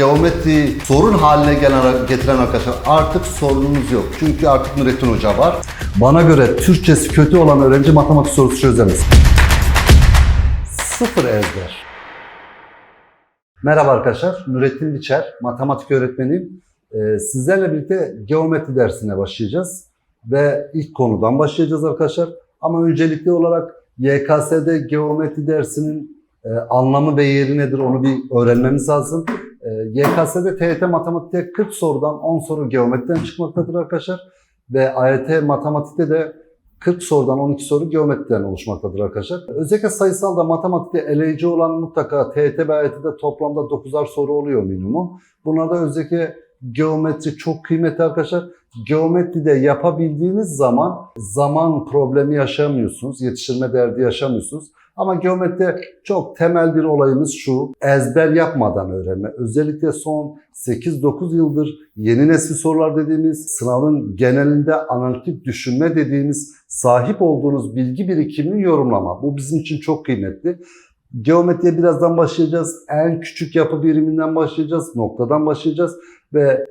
geometri sorun haline gelen, getiren arkadaşlar artık sorunumuz yok. Çünkü artık Nurettin Hoca var. Bana göre Türkçesi kötü olan öğrenci matematik sorusu çözemez. Sıfır ezber. Merhaba arkadaşlar, Nurettin Biçer, matematik öğretmeniyim. Ee, sizlerle birlikte geometri dersine başlayacağız. Ve ilk konudan başlayacağız arkadaşlar. Ama öncelikli olarak YKS'de geometri dersinin e, anlamı ve yeri nedir onu bir öğrenmemiz lazım. E, YKS'de TYT matematikte 40 sorudan 10 soru geometriden çıkmaktadır arkadaşlar. Ve AYT matematikte de 40 sorudan 12 soru geometriden oluşmaktadır arkadaşlar. Özellikle sayısalda matematikte eleyici olan mutlaka TYT ve AYT'de toplamda 9'ar soru oluyor minimum. Bunlarda özellikle geometri çok kıymetli arkadaşlar. Geometride yapabildiğiniz zaman zaman problemi yaşamıyorsunuz, yetiştirme derdi yaşamıyorsunuz. Ama geometride çok temel bir olayımız şu, ezber yapmadan öğrenme. Özellikle son 8-9 yıldır yeni nesil sorular dediğimiz, sınavın genelinde analitik düşünme dediğimiz sahip olduğunuz bilgi birikimini yorumlama. Bu bizim için çok kıymetli. Geometriye birazdan başlayacağız. En küçük yapı biriminden başlayacağız. Noktadan başlayacağız. Ve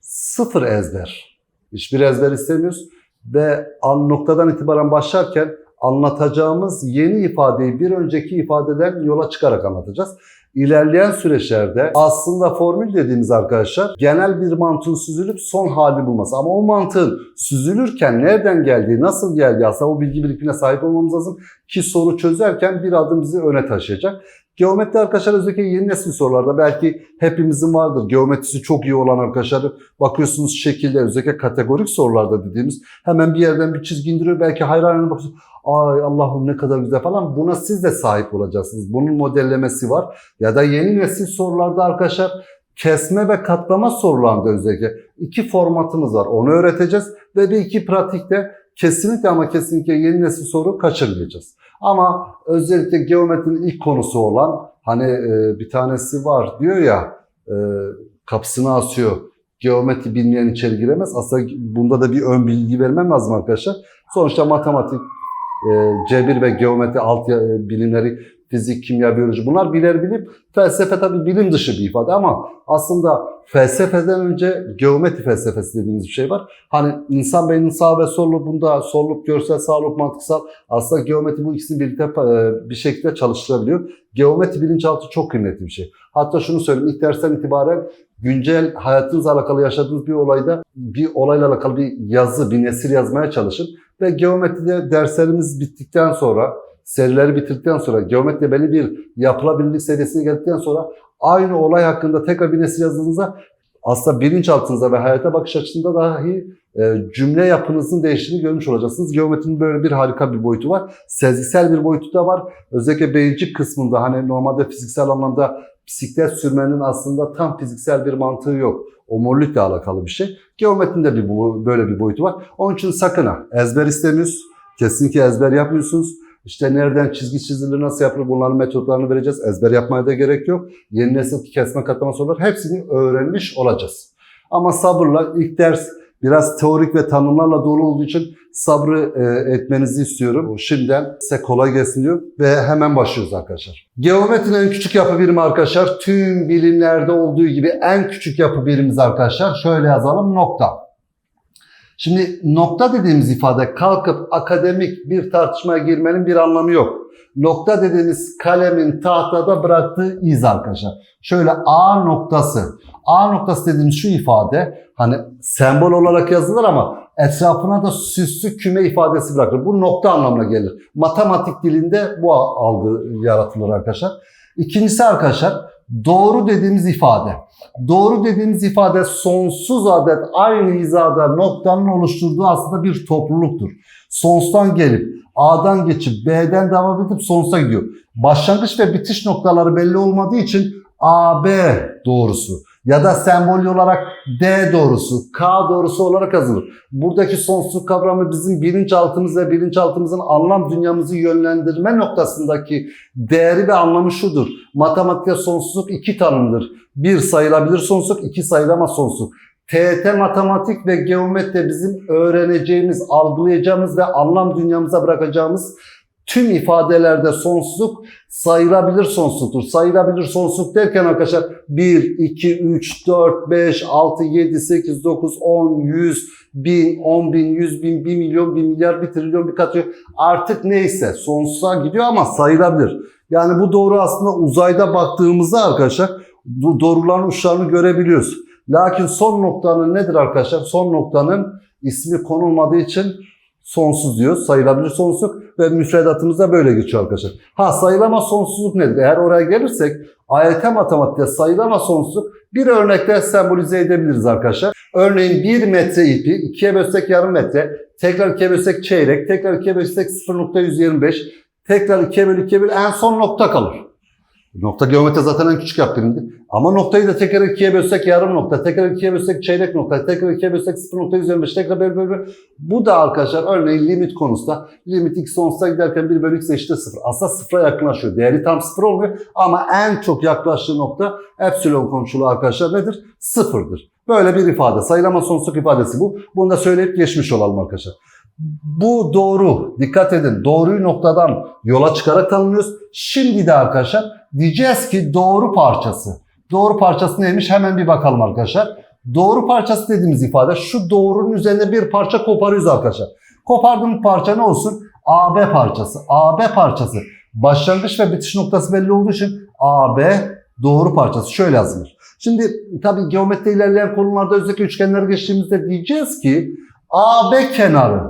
sıfır ezber. Hiçbir ezber istemiyoruz. Ve an noktadan itibaren başlarken anlatacağımız yeni ifadeyi bir önceki ifadeden yola çıkarak anlatacağız. İlerleyen süreçlerde aslında formül dediğimiz arkadaşlar genel bir mantığın süzülüp son hali bulması. Ama o mantığın süzülürken nereden geldiği, nasıl geldiği aslında o bilgi birikimine sahip olmamız lazım ki soru çözerken bir adım bizi öne taşıyacak. Geometri arkadaşlar özellikle yeni nesil sorularda belki hepimizin vardır. Geometrisi çok iyi olan arkadaşlar bakıyorsunuz şekilde özellikle kategorik sorularda dediğimiz hemen bir yerden bir çizgi indiriyor. Belki hayranına bakıyorsunuz. Ay Allah'ım ne kadar güzel falan. Buna siz de sahip olacaksınız. Bunun modellemesi var. Ya da yeni nesil sorularda arkadaşlar kesme ve katlama sorularında özellikle iki formatımız var. Onu öğreteceğiz ve bir iki pratikte kesinlikle ama kesinlikle yeni nesil soru kaçırmayacağız. Ama özellikle geometrinin ilk konusu olan hani e, bir tanesi var diyor ya e, kapısını asıyor. Geometri bilmeyen içeri giremez. Aslında bunda da bir ön bilgi vermem lazım arkadaşlar. Sonuçta matematik, cebir ve geometri alt e, bilimleri, fizik, kimya, biyoloji bunlar birer bilim. Felsefe tabii bilim dışı bir ifade ama aslında felsefeden önce geometri felsefesi dediğimiz bir şey var. Hani insan beyninin sağ ve sollu bunda solluk, görsel, sağlık, mantıksal aslında geometri bu ikisini birlikte e, bir şekilde çalıştırabiliyor. Geometri bilinçaltı çok kıymetli bir şey. Hatta şunu söyleyeyim ilk dersten itibaren güncel hayatınızla alakalı yaşadığınız bir olayda bir olayla alakalı bir yazı, bir nesil yazmaya çalışın. Ve geometride derslerimiz bittikten sonra, serileri bitirdikten sonra, geometride belli bir yapılabilirlik seviyesine geldikten sonra aynı olay hakkında tekrar bir nesil yazdığınızda aslında bilinçaltınıza ve hayata bakış açısında dahi e, cümle yapınızın değiştiğini görmüş olacaksınız. Geometrinin böyle bir harika bir boyutu var. Sezgisel bir boyutu da var. Özellikle beyincik kısmında hani normalde fiziksel anlamda bisiklet sürmenin aslında tam fiziksel bir mantığı yok. Omurilikle alakalı bir şey. Geometrinin de bir böyle bir boyutu var. Onun için sakın ha ezber istemiyoruz. Kesinlikle ezber yapmıyorsunuz. İşte nereden çizgi çizilir, nasıl yapılır bunların metotlarını vereceğiz. Ezber yapmaya da gerek yok. Yeni nesil kesme katlama sorular hepsini öğrenmiş olacağız. Ama sabırla ilk ders biraz teorik ve tanımlarla dolu olduğu için sabrı e, etmenizi istiyorum. Şimdiden size kolay gelsin diyor ve hemen başlıyoruz arkadaşlar. Geometrinin en küçük yapı birimi arkadaşlar tüm bilimlerde olduğu gibi en küçük yapı birimimiz arkadaşlar şöyle yazalım nokta. Şimdi nokta dediğimiz ifade kalkıp akademik bir tartışmaya girmenin bir anlamı yok. Nokta dediğimiz kalemin tahtada bıraktığı iz arkadaşlar. Şöyle A noktası. A noktası dediğimiz şu ifade hani sembol olarak yazılır ama etrafına da süslü küme ifadesi bırakır. Bu nokta anlamına gelir. Matematik dilinde bu algı yaratılır arkadaşlar. İkincisi arkadaşlar doğru dediğimiz ifade. Doğru dediğimiz ifade sonsuz adet aynı hizada noktanın oluşturduğu aslında bir topluluktur. Sonsuzdan gelip A'dan geçip B'den devam edip sonsuza gidiyor. Başlangıç ve bitiş noktaları belli olmadığı için AB doğrusu ya da sembol olarak D doğrusu, K doğrusu olarak yazılır. Buradaki sonsuzluk kavramı bizim bilinçaltımız ve bilinçaltımızın anlam dünyamızı yönlendirme noktasındaki değeri ve anlamı şudur. Matematikte sonsuzluk iki tanımdır. Bir sayılabilir sonsuzluk, iki sayılamaz sonsuzluk. TET matematik ve geometri bizim öğreneceğimiz, algılayacağımız ve anlam dünyamıza bırakacağımız tüm ifadelerde sonsuzluk sayılabilir sonsuzluktur. Sayılabilir sonsuzluk derken arkadaşlar 1, 2, 3, 4, 5, 6, 7, 8, 9, 10, 100, 1000, 10 bin, 100 bin, 1 milyon, 1 milyar, 1 trilyon, bir katıyor. Artık neyse sonsuza gidiyor ama sayılabilir. Yani bu doğru aslında uzayda baktığımızda arkadaşlar bu doğruların uçlarını görebiliyoruz. Lakin son noktanın nedir arkadaşlar? Son noktanın ismi konulmadığı için sonsuz diyoruz. Sayılabilir sonsuzluk ve müfredatımızda böyle geçiyor arkadaşlar. Ha sayılamaz sonsuzluk nedir? Eğer oraya gelirsek AYT matematikte sayılamaz sonsuzluk bir örnekte sembolize edebiliriz arkadaşlar. Örneğin 1 metre ipi 2'ye bölsek yarım metre, tekrar 2'ye bölsek çeyrek, tekrar 2'ye bölsek 0.125, tekrar 2'ye böl 2'ye böl en son nokta kalır. Nokta geometri zaten en küçük yaptığımdı. Ama noktayı da tekrar ikiye bölsek yarım nokta, tekrar ikiye bölsek çeyrek nokta, tekrar ikiye bölsek 0.125, tekrar böl böl böl. Bu da arkadaşlar örneğin limit konusunda limit x sonsuza giderken 1 bölü x eşittir 0. Aslında sıfıra yakınlaşıyor. Değeri tam 0 olmuyor ama en çok yaklaştığı nokta epsilon komşuluğu arkadaşlar nedir? Sıfırdır. Böyle bir ifade. Sayılamaz sonsuzluk ifadesi bu. Bunu da söyleyip geçmiş olalım arkadaşlar. Bu doğru. Dikkat edin. Doğruyu noktadan yola çıkarak tanımlıyoruz. Şimdi de arkadaşlar diyeceğiz ki doğru parçası. Doğru parçası neymiş? Hemen bir bakalım arkadaşlar. Doğru parçası dediğimiz ifade şu doğrunun üzerinde bir parça koparıyoruz arkadaşlar. Kopardığımız parça ne olsun? AB parçası. AB parçası. Başlangıç ve bitiş noktası belli olduğu için AB doğru parçası. Şöyle yazılır. Şimdi tabii geometri ilerleyen konularda özellikle üçgenleri geçtiğimizde diyeceğiz ki AB kenarı.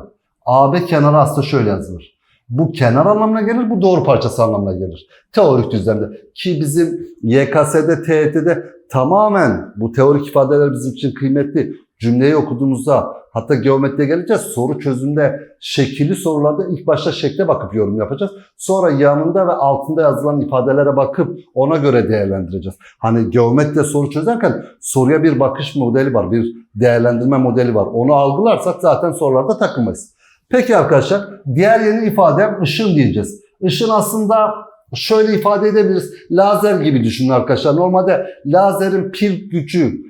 AB kenarı aslında şöyle yazılır. Bu kenar anlamına gelir, bu doğru parçası anlamına gelir. Teorik düzlemde. Ki bizim YKS'de, TET'de tamamen bu teorik ifadeler bizim için kıymetli. Cümleyi okuduğumuzda hatta geometriye gelince soru çözümde şekilli sorularda ilk başta şekle bakıp yorum yapacağız. Sonra yanında ve altında yazılan ifadelere bakıp ona göre değerlendireceğiz. Hani geometride soru çözerken soruya bir bakış modeli var, bir değerlendirme modeli var. Onu algılarsak zaten sorularda takılmayız. Peki arkadaşlar diğer yeni ifadem ışın diyeceğiz. Işın aslında şöyle ifade edebiliriz. Lazer gibi düşünün arkadaşlar. Normalde lazerin pil gücü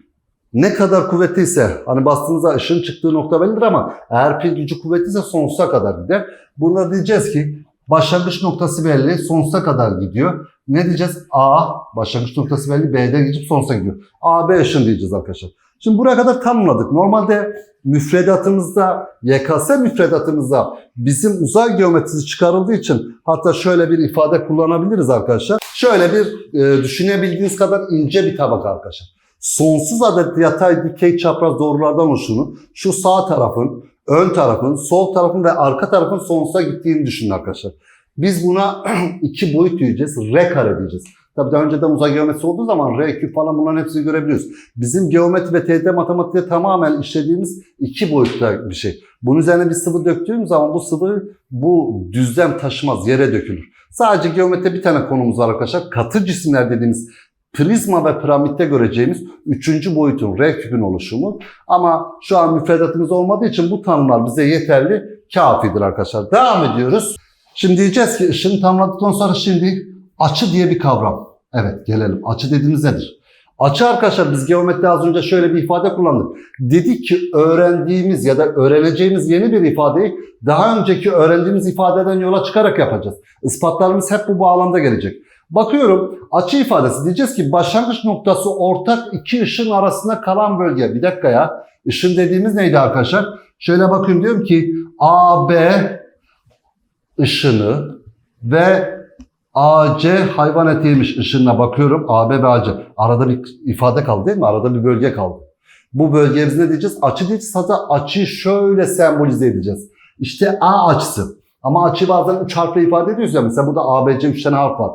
ne kadar kuvvetliyse hani bastığınızda ışın çıktığı nokta bellidir ama eğer pil gücü kuvvetliyse sonsuza kadar gider. Buna diyeceğiz ki başlangıç noktası belli sonsuza kadar gidiyor. Ne diyeceğiz? A başlangıç noktası belli B'den geçip sonsuza gidiyor. A B ışın diyeceğiz arkadaşlar. Şimdi buraya kadar tanımladık. Normalde müfredatımızda, YKS müfredatımızda bizim uzay geometrisi çıkarıldığı için hatta şöyle bir ifade kullanabiliriz arkadaşlar. Şöyle bir e, düşünebildiğiniz kadar ince bir tabak arkadaşlar. Sonsuz adet yatay, dikey, çapraz doğrulardan oluşunu şu sağ tarafın, ön tarafın, sol tarafın ve arka tarafın sonsuza gittiğini düşünün arkadaşlar. Biz buna iki boyut diyeceğiz, R kare diyeceğiz. Tabii daha önceden uzay geometrisi olduğu zaman R küp falan bunların hepsini görebiliyoruz. Bizim geometri ve TD matematikte tamamen işlediğimiz iki boyutta bir şey. Bunun üzerine bir sıvı döktüğümüz zaman bu sıvı bu düzlem taşımaz, yere dökülür. Sadece geometride bir tane konumuz var arkadaşlar. Katı cisimler dediğimiz prizma ve piramitte göreceğimiz üçüncü boyutun R küpün oluşumu. Ama şu an müfredatımız olmadığı için bu tanımlar bize yeterli, kafidir arkadaşlar. Devam ediyoruz. Şimdi diyeceğiz ki ışını tamamladıktan sonra şimdi açı diye bir kavram. Evet gelelim. Açı dediğimiz nedir? Açı arkadaşlar biz geometride az önce şöyle bir ifade kullandık. Dedik ki öğrendiğimiz ya da öğreneceğimiz yeni bir ifadeyi daha önceki öğrendiğimiz ifadeden yola çıkarak yapacağız. Ispatlarımız hep bu bağlamda gelecek. Bakıyorum açı ifadesi diyeceğiz ki başlangıç noktası ortak iki ışın arasında kalan bölge. Bir dakika ya. Işın dediğimiz neydi arkadaşlar? Şöyle bakıyorum diyorum ki AB ışını ve AC hayvan etiymiş ışınına bakıyorum. AB ve AC. Arada bir ifade kaldı değil mi? Arada bir bölge kaldı. Bu bölgeye biz ne diyeceğiz? Açı diyeceğiz. Hatta açıyı şöyle sembolize edeceğiz. İşte A açısı. Ama açı bazen üç harfle ifade ediyoruz ya. Mesela burada ABC üç tane harf var.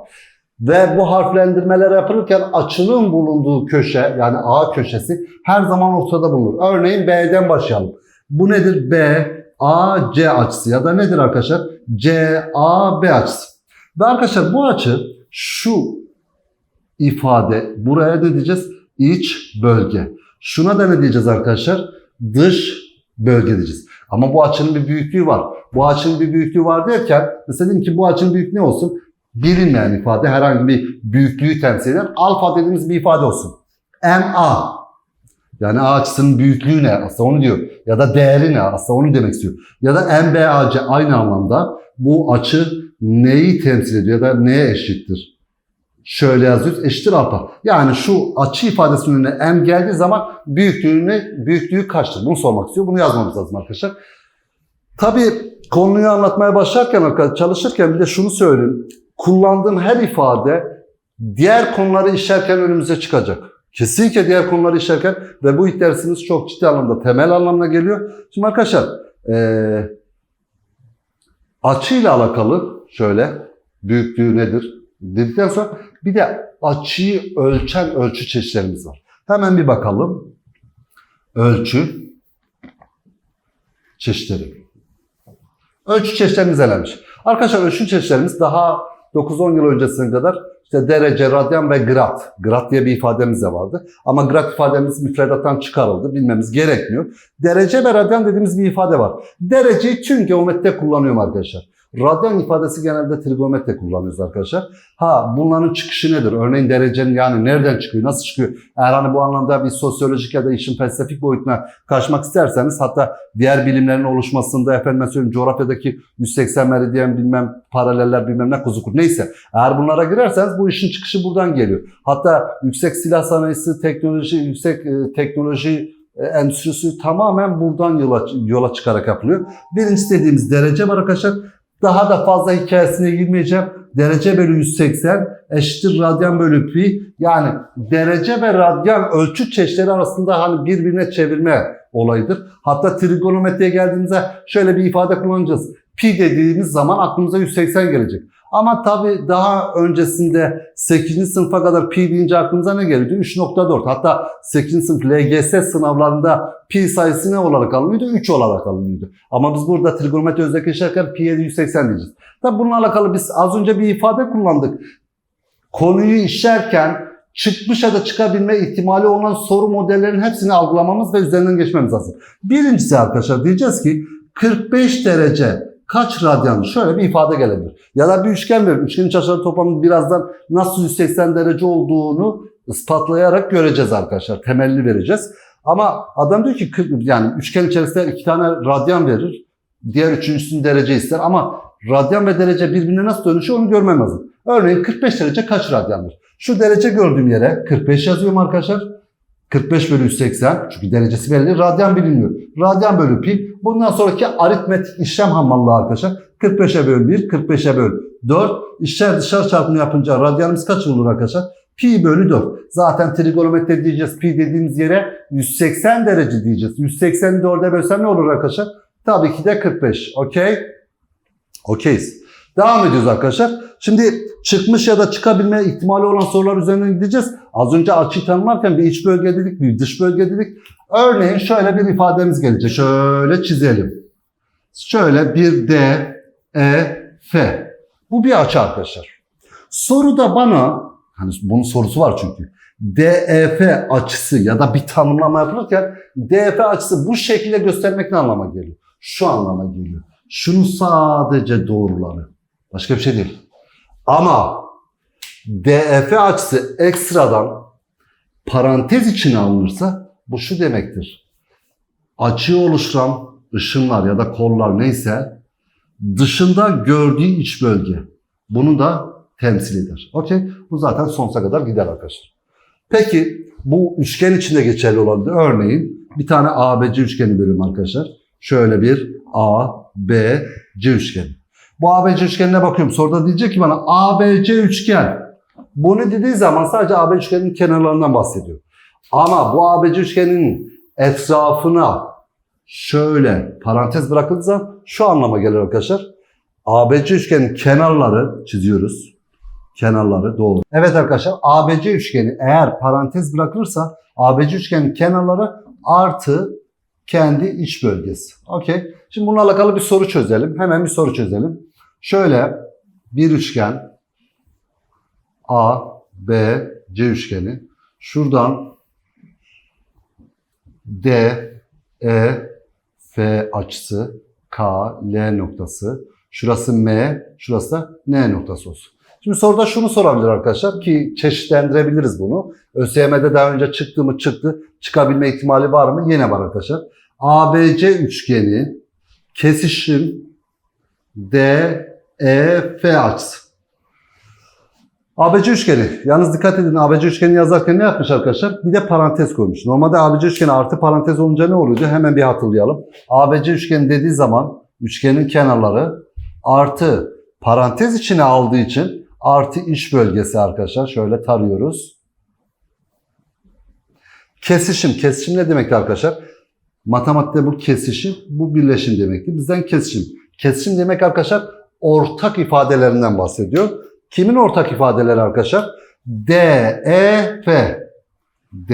Ve bu harflendirmeler yapılırken açının bulunduğu köşe yani A köşesi her zaman ortada bulunur. Örneğin B'den başlayalım. Bu nedir? B, A, C açısı ya da nedir arkadaşlar? C, A, B açısı. Ve arkadaşlar bu açı şu ifade buraya ne diyeceğiz? İç bölge. Şuna da ne diyeceğiz arkadaşlar? Dış bölge diyeceğiz. Ama bu açının bir büyüklüğü var. Bu açının bir büyüklüğü var derken mesela dedim ki bu açının büyüklüğü ne olsun? Bilinmeyen ifade herhangi bir büyüklüğü temsil eden alfa dediğimiz bir ifade olsun. MA yani A açısının büyüklüğü ne? Aslında onu diyor. Ya da değeri ne? Aslında onu demek istiyor. Ya da MBAC aynı anlamda bu açı neyi temsil ediyor ya da neye eşittir? Şöyle yazıyoruz. Eşittir alfa. Yani şu açı ifadesinin önüne m geldiği zaman büyüklüğüne büyüklüğü kaçtır? Bunu sormak istiyor. Bunu yazmamız lazım arkadaşlar. Tabii konuyu anlatmaya başlarken arkadaşlar çalışırken bir de şunu söyleyeyim. Kullandığım her ifade diğer konuları işlerken önümüze çıkacak. Kesinlikle diğer konuları işlerken ve bu dersimiz çok ciddi anlamda temel anlamına geliyor. Şimdi arkadaşlar eee açıyla alakalı şöyle büyüklüğü nedir dedikten sonra bir de açıyı ölçen ölçü çeşitlerimiz var. Hemen bir bakalım. Ölçü çeşitleri. Ölçü çeşitlerimiz nelermiş? Arkadaşlar ölçü çeşitlerimiz daha 9-10 yıl öncesine kadar işte derece, radyan ve grad. Grad diye bir ifademiz de vardı. Ama grad ifademiz müfredattan çıkarıldı. Bilmemiz gerekmiyor. Derece ve radyan dediğimiz bir ifade var. Dereceyi tüm geometride kullanıyorum arkadaşlar. Radyan ifadesi genelde trigonometride kullanıyoruz arkadaşlar. Ha bunların çıkışı nedir? Örneğin derecenin yani nereden çıkıyor, nasıl çıkıyor? Eğer hani bu anlamda bir sosyolojik ya da işin felsefik boyutuna kaçmak isterseniz hatta diğer bilimlerin oluşmasında efendim söyleyeyim coğrafyadaki 180 meridyen bilmem paraleller bilmem ne kuzu neyse. Eğer bunlara girerseniz bu işin çıkışı buradan geliyor. Hatta yüksek silah sanayisi, teknoloji, yüksek e, teknoloji e, endüstrisi tamamen buradan yola, yola çıkarak yapılıyor. Birincisi dediğimiz derece var arkadaşlar. Daha da fazla hikayesine girmeyeceğim. Derece bölü 180 eşittir radyan bölü pi. Yani derece ve radyan ölçü çeşitleri arasında hani birbirine çevirme olayıdır. Hatta trigonometriye geldiğimizde şöyle bir ifade kullanacağız. Pi dediğimiz zaman aklımıza 180 gelecek. Ama tabii daha öncesinde 8. sınıfa kadar pi deyince aklımıza ne geliyordu? 3.4. Hatta 8. sınıf LGS sınavlarında pi sayısı ne olarak alınıyordu? 3 olarak alınıyordu. Ama biz burada trigonometri özdeşleşirken pi'ye de 180 diyeceğiz. Tabii bununla alakalı biz az önce bir ifade kullandık. Konuyu işlerken çıkmış ya da çıkabilme ihtimali olan soru modellerinin hepsini algılamamız ve üzerinden geçmemiz lazım. Birincisi arkadaşlar diyeceğiz ki 45 derece kaç radyan? Şöyle bir ifade gelebilir. Ya da bir üçgen verir. Üçgenin açıları toplamı birazdan nasıl 180 derece olduğunu ispatlayarak göreceğiz arkadaşlar. Temelli vereceğiz. Ama adam diyor ki 40 yani üçgen içerisinde iki tane radyan verir. Diğer üçüncüsünün derece ister ama radyan ve derece birbirine nasıl dönüşüyor onu görmem lazım. Örneğin 45 derece kaç radyandır? Şu derece gördüğüm yere 45 yazıyorum arkadaşlar. 45 bölü 180 çünkü derecesi belli. Radyan bilinmiyor. Radyan bölü pi. Bundan sonraki aritmetik işlem hamallığı arkadaşlar. 45'e böl 1, 45'e böl 4. İşler dışarı çarpımı yapınca radyanımız kaç olur arkadaşlar? Pi bölü 4. Zaten trigonometri diyeceğiz. Pi dediğimiz yere 180 derece diyeceğiz. 180'i 4'e bölsem ne olur arkadaşlar? Tabii ki de 45. Okey? Okeyiz. Devam ediyoruz arkadaşlar. Şimdi çıkmış ya da çıkabilme ihtimali olan sorular üzerinden gideceğiz. Az önce açıyı tanımlarken bir iç bölge dedik, bir dış bölge dedik. Örneğin şöyle bir ifademiz gelecek. Şöyle çizelim. Şöyle bir D, E, F. Bu bir açı arkadaşlar. Soruda bana, hani bunun sorusu var çünkü. DEF açısı ya da bir tanımlama yapılırken DEF açısı bu şekilde göstermek ne anlama geliyor? Şu anlama geliyor. Şunu sadece doğruları. Başka bir şey değil. Ama DEF açısı ekstradan parantez içine alınırsa bu şu demektir. Açıyı oluşturan ışınlar ya da kollar neyse dışında gördüğü iç bölge. Bunu da temsil eder. Okey? Bu zaten sonsuza kadar gider arkadaşlar. Peki bu üçgen içinde geçerli da örneğin bir tane ABC üçgeni bölüm arkadaşlar. Şöyle bir A, B, C üçgeni. Bu ABC üçgenine bakıyorum. Soruda diyecek ki bana ABC üçgen. Bunu dediği zaman sadece ABC üçgeninin kenarlarından bahsediyor. Ama bu ABC üçgeninin etrafına şöyle parantez bırakıldığı zaman şu anlama gelir arkadaşlar. ABC üçgenin kenarları çiziyoruz. Kenarları doğru. Evet arkadaşlar ABC üçgeni eğer parantez bırakılırsa ABC üçgenin kenarları artı kendi iç bölgesi. Okey. Şimdi bununla alakalı bir soru çözelim. Hemen bir soru çözelim. Şöyle bir üçgen A, B, C üçgeni. Şuradan D, E, F açısı, K, L noktası. Şurası M, şurası da N noktası olsun. Şimdi soruda şunu sorabilir arkadaşlar ki çeşitlendirebiliriz bunu. ÖSYM'de daha önce çıktı mı çıktı. Çıkabilme ihtimali var mı? Yine var arkadaşlar. ABC üçgeni kesişim D EF açısı. ABC üçgeni. Yalnız dikkat edin ABC üçgeni yazarken ne yapmış arkadaşlar? Bir de parantez koymuş. Normalde ABC üçgeni artı parantez olunca ne oluyordu? Hemen bir hatırlayalım. ABC üçgeni dediği zaman üçgenin kenarları artı parantez içine aldığı için artı iç bölgesi arkadaşlar. Şöyle tarıyoruz. Kesişim. Kesişim ne demek arkadaşlar? Matematikte bu kesişim, bu birleşim demekti. Bizden kesişim. Kesişim demek arkadaşlar ortak ifadelerinden bahsediyor. Kimin ortak ifadeleri arkadaşlar? D, E, F. D,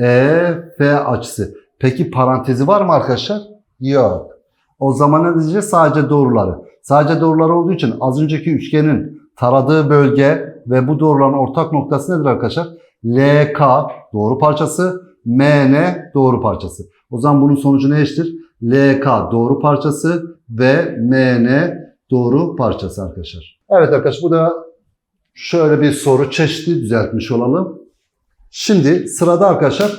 E, F açısı. Peki parantezi var mı arkadaşlar? Yok. O zaman ne diyeceğiz? Sadece doğruları. Sadece doğruları olduğu için az önceki üçgenin taradığı bölge ve bu doğruların ortak noktası nedir arkadaşlar? LK doğru parçası, MN doğru parçası. O zaman bunun sonucu ne eşittir? LK doğru parçası ve MN doğru parçası arkadaşlar. Evet arkadaşlar bu da şöyle bir soru çeşitli düzeltmiş olalım. Şimdi sırada arkadaşlar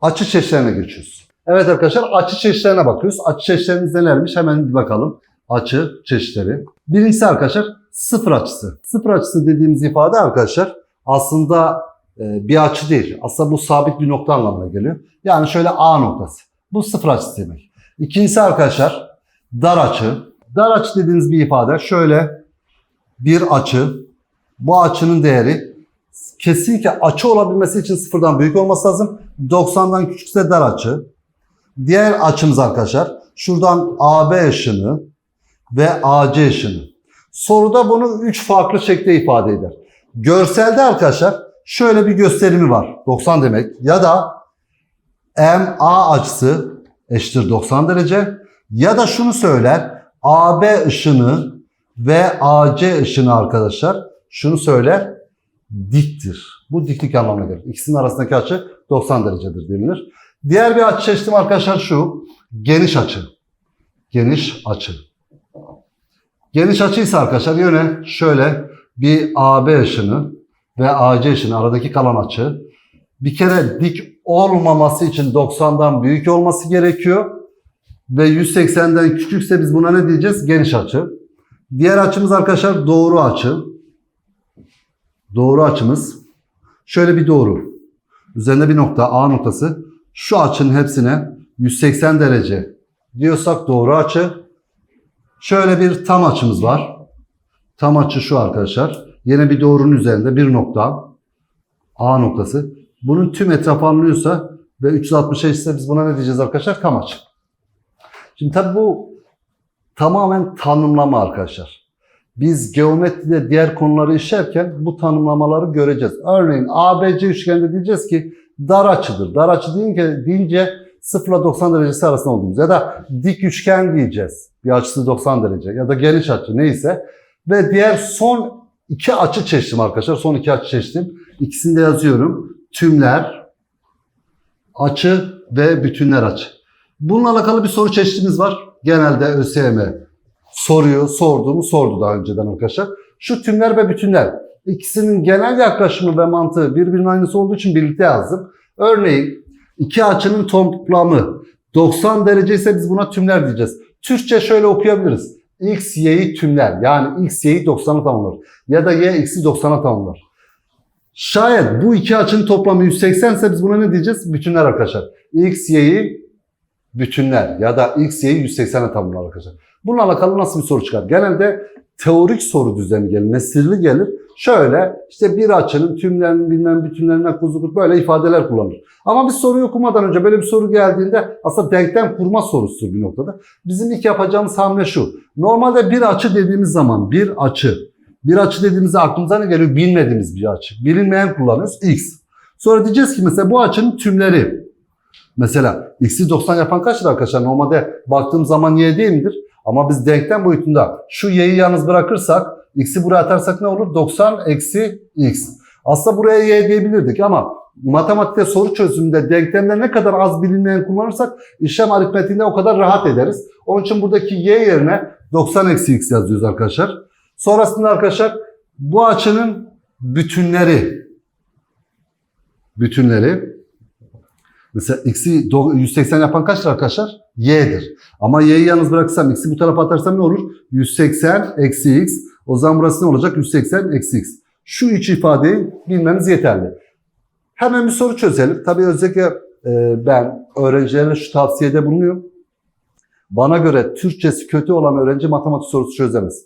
açı çeşitlerine geçiyoruz. Evet arkadaşlar açı çeşitlerine bakıyoruz. Açı çeşitlerimiz nelermiş? Hemen bir bakalım. Açı çeşitleri. Birincisi arkadaşlar sıfır açısı. Sıfır açısı dediğimiz ifade arkadaşlar aslında e, bir açı değil. Aslında bu sabit bir nokta anlamına geliyor. Yani şöyle A noktası. Bu sıfır açısı demek. İkincisi arkadaşlar dar açı. Dar açı dediğiniz bir ifade şöyle bir açı. Bu açının değeri kesinlikle açı olabilmesi için sıfırdan büyük olması lazım. 90'dan küçükse dar açı. Diğer açımız arkadaşlar şuradan AB ışını ve AC ışını. Soruda bunu 3 farklı şekilde ifade eder. Görselde arkadaşlar şöyle bir gösterimi var. 90 demek. Ya da MA açısı eşittir 90 derece. Ya da şunu söyler. AB ışını ve AC ışını arkadaşlar şunu söyler. Diktir. Bu diklik anlamına gelir. İkisinin arasındaki açı 90 derecedir denilir. Diğer bir açı çeşidim arkadaşlar şu. Geniş açı. Geniş açı. Geniş açı ise arkadaşlar yöne şöyle bir AB ışını ve AC ışını aradaki kalan açı bir kere dik olmaması için 90'dan büyük olması gerekiyor. Ve 180'den küçükse biz buna ne diyeceğiz? Geniş açı. Diğer açımız arkadaşlar doğru açı. Doğru açımız. Şöyle bir doğru. Üzerinde bir nokta A noktası. Şu açının hepsine 180 derece diyorsak doğru açı. Şöyle bir tam açımız var. Tam açı şu arkadaşlar. Yine bir doğrunun üzerinde bir nokta. A noktası. Bunun tüm etrafı alınıyorsa ve 360 eşitse biz buna ne diyeceğiz arkadaşlar? Tam açı. Şimdi tabi bu tamamen tanımlama arkadaşlar. Biz geometride diğer konuları işlerken bu tanımlamaları göreceğiz. Örneğin ABC üçgende diyeceğiz ki dar açıdır. Dar açı deyince, deyince 0 ile 90 derecesi arasında olduğumuz ya da dik üçgen diyeceğiz. Bir açısı 90 derece ya da geniş açı neyse. Ve diğer son iki açı çeşitim arkadaşlar. Son iki açı çeşitim. İkisini de yazıyorum. Tümler, açı ve bütünler açı. Bununla alakalı bir soru çeşitimiz var. Genelde ÖSYM soruyu sorduğumu sordu daha önceden arkadaşlar. Şu tümler ve bütünler. İkisinin genel yaklaşımı ve mantığı birbirinin aynısı olduğu için birlikte yazdım. Örneğin iki açının toplamı 90 derece ise biz buna tümler diyeceğiz. Türkçe şöyle okuyabiliriz. X, Y'yi tümler. Yani X, Y'yi 90'a tamamlar. Ya da Y, X'i 90'a tamamlar. Şayet bu iki açının toplamı 180 ise biz buna ne diyeceğiz? Bütünler arkadaşlar. X, Y'yi bütünler ya da X, Y'yi 180'e tamamlar arkadaşlar. Bununla alakalı nasıl bir soru çıkar? Genelde teorik soru düzeni gelir, nesirli gelir. Şöyle işte bir açının tümlerinin bilmem bütünlerine kuzukluk böyle ifadeler kullanır. Ama biz soruyu okumadan önce böyle bir soru geldiğinde aslında denklem kurma sorusudur bir noktada. Bizim ilk yapacağımız hamle şu. Normalde bir açı dediğimiz zaman bir açı. Bir açı dediğimizde aklımıza ne geliyor? Bilmediğimiz bir açı. Bilinmeyen kullanıyoruz. X. Sonra diyeceğiz ki mesela bu açının tümleri. Mesela x'i 90 yapan kaçtır arkadaşlar? Normalde baktığım zaman y değil midir? Ama biz denklem boyutunda şu y'yi yalnız bırakırsak x'i buraya atarsak ne olur? 90 eksi x. Aslında buraya y diyebilirdik ama matematikte soru çözümünde denklemde ne kadar az bilinmeyen kullanırsak işlem aritmetiğinde o kadar rahat ederiz. Onun için buradaki y yerine 90 eksi x yazıyoruz arkadaşlar. Sonrasında arkadaşlar bu açının bütünleri bütünleri mesela x'i 180 yapan kaçtır arkadaşlar? y'dir. Ama y'yi yalnız bıraksam x'i bu tarafa atarsam ne olur? 180 eksi x. O zaman burası ne olacak? 180 eksi x. Şu üç ifadeyi bilmeniz yeterli. Hemen bir soru çözelim. Tabii özellikle e, ben öğrencilere şu tavsiyede bulunuyorum. Bana göre Türkçesi kötü olan öğrenci matematik sorusu çözemez.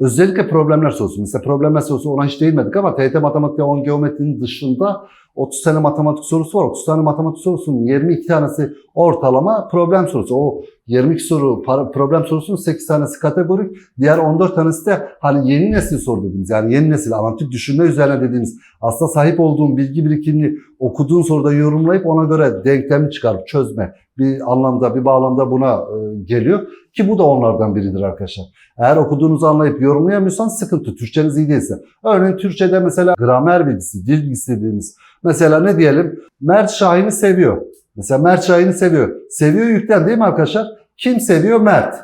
Özellikle problemler sorusu. Mesela problemler sorusu ona hiç değinmedik ama TYT matematik ve 10 geometrinin dışında 30 tane matematik sorusu var. 30 tane matematik sorusunun 22 tanesi ortalama problem sorusu. O 22 soru problem sorusunun 8 tanesi kategorik. Diğer 14 tanesi de hani yeni nesil soru dediğimiz yani yeni nesil analitik düşünme üzerine dediğimiz aslında sahip olduğun bilgi birikimini okuduğun soruda yorumlayıp ona göre denklemi çıkarıp çözme bir anlamda bir bağlamda buna e, geliyor ki bu da onlardan biridir arkadaşlar. Eğer okuduğunuzu anlayıp yorumlayamıyorsan sıkıntı. Türkçeniz iyi değilse. Örneğin Türkçe'de mesela gramer bilgisi, dil bilgisi dediğimiz. Mesela ne diyelim? Mert Şahin'i seviyor. Mesela Mert Şahin'i seviyor. Seviyor yüklen değil mi arkadaşlar? Kim seviyor? Mert.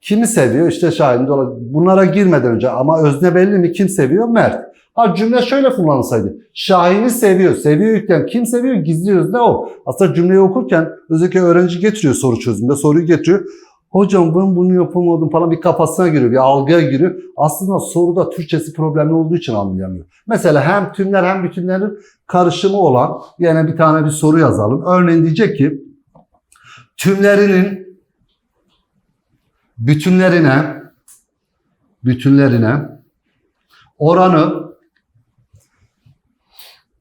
Kimi seviyor? İşte Şahin. Bunlara girmeden önce ama özne belli mi? Kim seviyor? Mert. Ha cümle şöyle kullanılsaydı. Şahin'i seviyor. Seviyor yüklen. Kim seviyor? Gizli özne o. Aslında cümleyi okurken özellikle öğrenci getiriyor soru çözümünde. Soruyu getiriyor. Hocam ben bunu yapamadım falan bir kafasına giriyor, bir algıya giriyor. Aslında soruda Türkçesi problemli olduğu için anlayamıyor. Mesela hem tümler hem bütünlerin karışımı olan yine bir tane bir soru yazalım. Örneğin diyecek ki tümlerinin bütünlerine bütünlerine oranı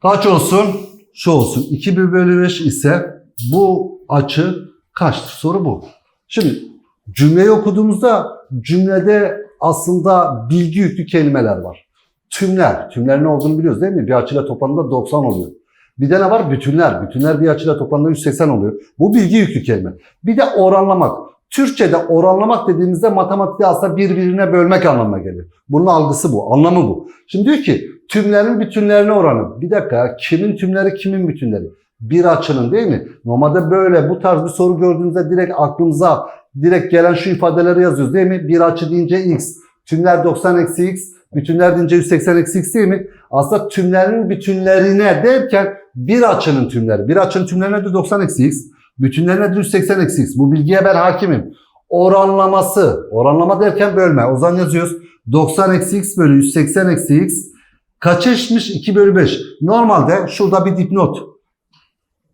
kaç olsun? Şu olsun. 2 bölü 5 ise bu açı kaçtır? Soru bu. Şimdi cümleyi okuduğumuzda cümlede aslında bilgi yüklü kelimeler var. Tümler. Tümler ne olduğunu biliyoruz değil mi? Bir açıyla toplamda 90 oluyor. Bir de ne var? Bütünler. Bütünler bir açıyla toplamda 180 oluyor. Bu bilgi yüklü kelime. Bir de oranlamak. Türkçe'de oranlamak dediğimizde matematikte aslında birbirine bölmek anlamına geliyor. Bunun algısı bu, anlamı bu. Şimdi diyor ki tümlerin bütünlerine oranı. Bir dakika ya, kimin tümleri kimin bütünleri? Bir açının değil mi? Normalde böyle bu tarz bir soru gördüğümüzde direkt aklımıza direkt gelen şu ifadeleri yazıyoruz değil mi? Bir açı deyince x, tümler 90 eksi x, bütünler deyince 180 eksi x değil mi? Aslında tümlerin bütünlerine derken bir açının tümleri. Bir açının tümleri nedir? 90 eksi x. Bütünler nedir? 180 eksi x. Bu bilgiye ben hakimim. Oranlaması. Oranlama derken bölme. O zaman yazıyoruz. 90 eksi x bölü 180 eksi x. Kaç eşitmiş? 2 bölü 5. Normalde şurada bir dipnot.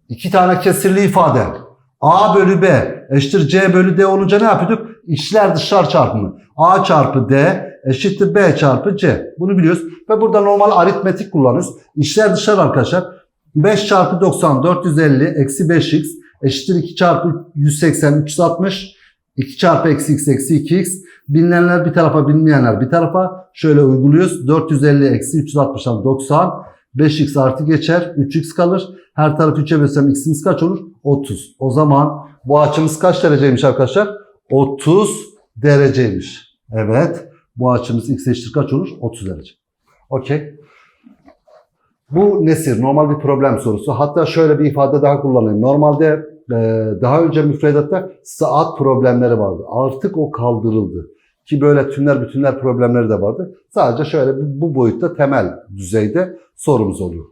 İki tane kesirli ifade. A bölü B eşittir C bölü D olunca ne yapıyorduk? İçler dışlar çarpımı. A çarpı D eşittir B çarpı C. Bunu biliyoruz. Ve burada normal aritmetik kullanıyoruz. İçler dışlar arkadaşlar. 5 çarpı 90 450 eksi 5x eşittir 2 çarpı 180 360 2 çarpı eksi x eksi 2x bilinenler bir tarafa bilinmeyenler bir tarafa şöyle uyguluyoruz 450 eksi 360'dan 90 5x artı geçer 3x kalır. Her tarafı 3'e bölsem x'imiz kaç olur? 30 o zaman bu açımız kaç dereceymiş arkadaşlar? 30 dereceymiş. Evet bu açımız x eşittir kaç olur? 30 derece. Okey. Bu nesir normal bir problem sorusu. Hatta şöyle bir ifade daha kullanayım. Normalde e, daha önce müfredatta saat problemleri vardı. Artık o kaldırıldı. Ki böyle tümler bütünler problemleri de vardı. Sadece şöyle bu boyutta temel düzeyde sorumuz oluyor.